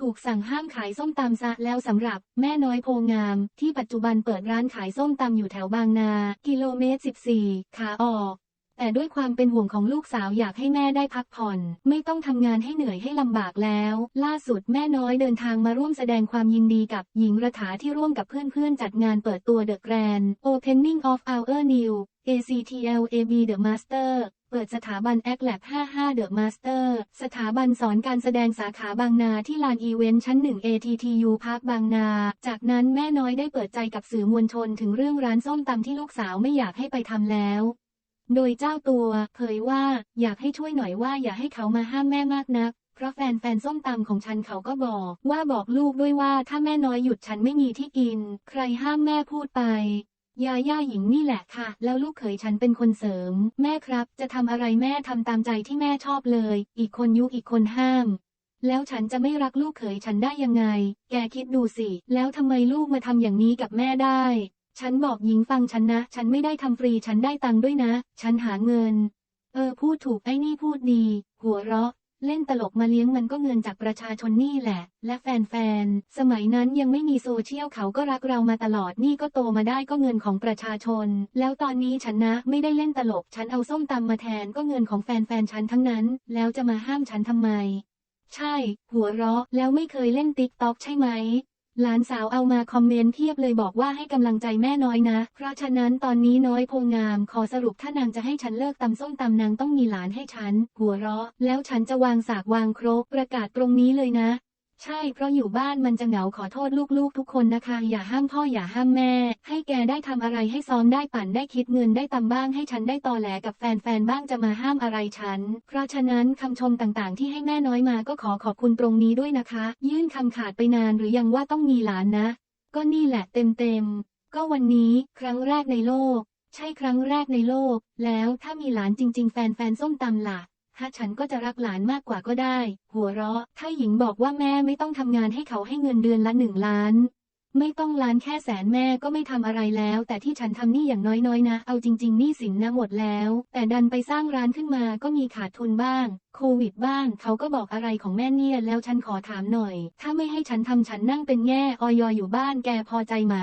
ถูกสั่งห้ามขายส้มตำซะแล้วสำหรับแม่น้อยโพงาม ที่ปัจจุบันเปิดร้านขายส้มตำอยู่แถวบางนา กิโลเมตร 14 ขาออก แต่ด้วยความเป็นห่วงของลูกสาวอยากให้แม่ได้พักผ่อน ไม่ต้องทำงานให้เหนื่อยให้ลำบากแล้ว ล่าสุดแม่น้อยเดินทางมาร่วมแสดงความยินดีกับหญิงระถาที่ร่วมกับเพื่อนๆ จัดงานเปิดตัว The Grand Opening of Our New ACTLAB The Master เปิดสถาบัน a c l a b 55 The Master สถาบันสอนการแสดงสาขาบางนาที่ลานอีเวนต์ชั้น 1 ATTU พาร์คบางนา จากนั้นแม่น้อยได้เปิดใจกับสื่อมวลชนถึงเรื่องร้านส้มตำที่ลูกสาวไม่อยากให้ไปทำแล้ว โดยเจ้าตัวเผยว่าอยากให้ช่วยหน่อยว่าอย่าให้เขามาห้ามแม่มากนัก เพราะแฟนแฟนๆส้มตำของฉันเขาก็บอก ว่าบอกลูกด้วยว่าถ้าแม่น้อยหยุดฉันไม่มีที่กิน ใครห้ามแม่พูดไป ยาย่าหญิงนี่แหละค่ะ แล้วลูกเขยฉันเป็นคนเสริม แม่ครับ จะทำอะไรแม่ทำตามใจที่แม่ชอบเลย อีกคนยุอีกคนห้าม แล้วฉันจะไม่รักลูกเขยฉันได้ยังไง แกคิดดูสิ แล้วทำไมลูกมาทำอย่างนี้กับแม่ได้ ฉันบอกหญิงฟังฉันนะ ฉันไม่ได้ทำฟรีฉันได้ตังค์ด้วยนะ ฉันหาเงิน เออพูดถูกไอ้นี่พูดดี หัวเราะ เล่นตลกมาเลี้ยงมันก็เงินจากประชาชนนี่แหละ และแฟนๆ สมัยนั้นยังไม่มีโซเชียลเขาก็รักเรามาตลอดนี่ก็โตมาได้ก็เงินของประชาชน แล้วตอนนี้ฉันนะไม่ได้เล่นตลก ฉันเอาส้มตำมาแทนก็เงินของแฟนๆ ฉันทั้งนั้น แล้วจะมาห้ามฉันทำไม ใช่ หัวเราะแล้วไม่เคยเล่นติ๊กต็อกใช่ไหม หลานสาวเอามาคอมเมนต์เทียบเลยบอกว่าให้กำลังใจแม่น้อยนะ เพราะฉะนั้นตอนนี้น้อยโพงาม ขอสรุปถ้านางจะให้ฉันเลิกตำส้มตำนางต้องมีหลานให้ฉัน หัวเราะ แล้วฉันจะวางสากวางครกประกาศตรงนี้เลยนะ ใช่เพราะอยู่บ้านมันจะเหงาขอโทษลูกๆ ทุกคนนะคะ อย่าห้ามพ่ออย่าห้ามแม่ ให้แกได้ทำอะไรให้ซ้อมได้ปั่นได้คิดเงินได้ตำบ้างให้ฉันได้ตอแหลกับแฟนๆบ้างจะมาห้ามอะไรฉัน เพราะฉะนั้นคำชมต่างๆ ที่ให้แม่น้อยมาก็ขอขอบคุณตรงนี้ด้วยนะคะ ยื่นคำขาดไปนานหรือยังว่าต้องมีหลานนะ ก็นี่แหละเต็มๆก็วันนี้ครั้งแรกในโลก ใช่ครั้งแรกในโลก แล้วถ้ามีหลานจริง ๆ แฟนๆส้มตำล่ะ ถ้าฉันก็จะรักหลานมากกว่าก็ได้ หัวเราะ ถ้าหญิงบอกว่าแม่ไม่ต้องทำงานให้เขาให้เงินเดือนละหนึ่งล้าน ไม่ต้องล้านแค่แสนแม่ก็ไม่ทำอะไรแล้ว แต่ที่ฉันทำนี่อย่างน้อยๆนะ เอาจริงๆนี่สินนะหมดแล้ว แต่ดันไปสร้างร้านขึ้นมาก็มีขาดทุนบ้าง โควิดบ้าง เขาก็บอกอะไรของแม่เนี่ยแล้วฉันขอถามหน่อย ถ้าไม่ให้ฉันทำฉันนั่งเป็นแง่ออยอยู่บ้านแกพอใจไหม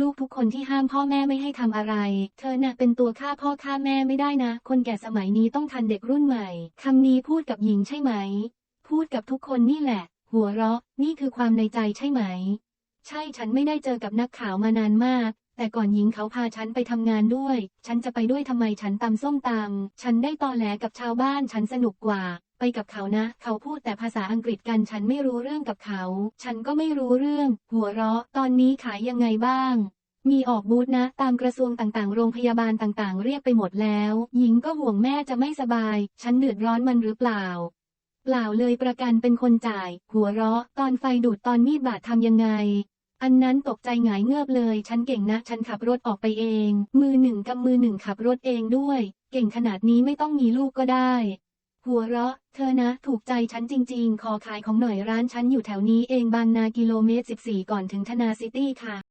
ลูกๆทุกคนที่ห้ามพ่อแม่ไม่ให้ทำอะไร เธอน่ะเป็นตัวฆ่าพ่อฆ่าแม่ไม่ได้นะ คนแก่สมัยนี้ต้องทันเด็กรุ่นใหม่คำนี้พูดกับหญิงใช่ไหม พูดกับทุกคนนี่แหละ หัวเราะ นี่คือความในใจใช่ไหม ใช่ฉันไม่ได้เจอกับนักข่าวมานานมาก แต่ก่อนหญิงเขาพาฉันไปทำงานด้วย ฉันจะไปด้วยทำไมฉันตำส้มตำฉันได้ตอแหลกับชาวบ้านฉันสนุกกว่า ไปกับเขานะ เขาพูดแต่ภาษาอังกฤษกันฉันไม่รู้เรื่องกับเขา ฉันก็ไม่รู้เรื่อง หัวเราะ ตอนนี้ขายยังไงบ้างมีออกบูธนะ ตามกระทรวงต่างๆ โรงพยาบาลต่างๆ เรียกไปหมดแล้ว หญิงก็ห่วงแม่จะไม่สบาย ฉันเดือดร้อนมันหรือเปล่า เปล่าเลยประกันเป็นคนจ่าย หัวเราะ ตอนไฟดูดตอนมีดบาดทำยังไง อันนั้นตกใจหงายเงือบเลย ฉันเก่งนะ ฉันขับรถออกไปเอง มือหนึ่งกับมือหนึ่งขับรถเองด้วย เก่งขนาดนี้ไม่ต้องมีลูกก็ได้หัวเราะ เธอนะ ถูกใจฉันจริง ๆ ขอขายของหน่อยร้านฉันอยู่แถวนี้เองบางนากิโลเมตร 14 ก่อนถึงธนาซิตี้ค่ะ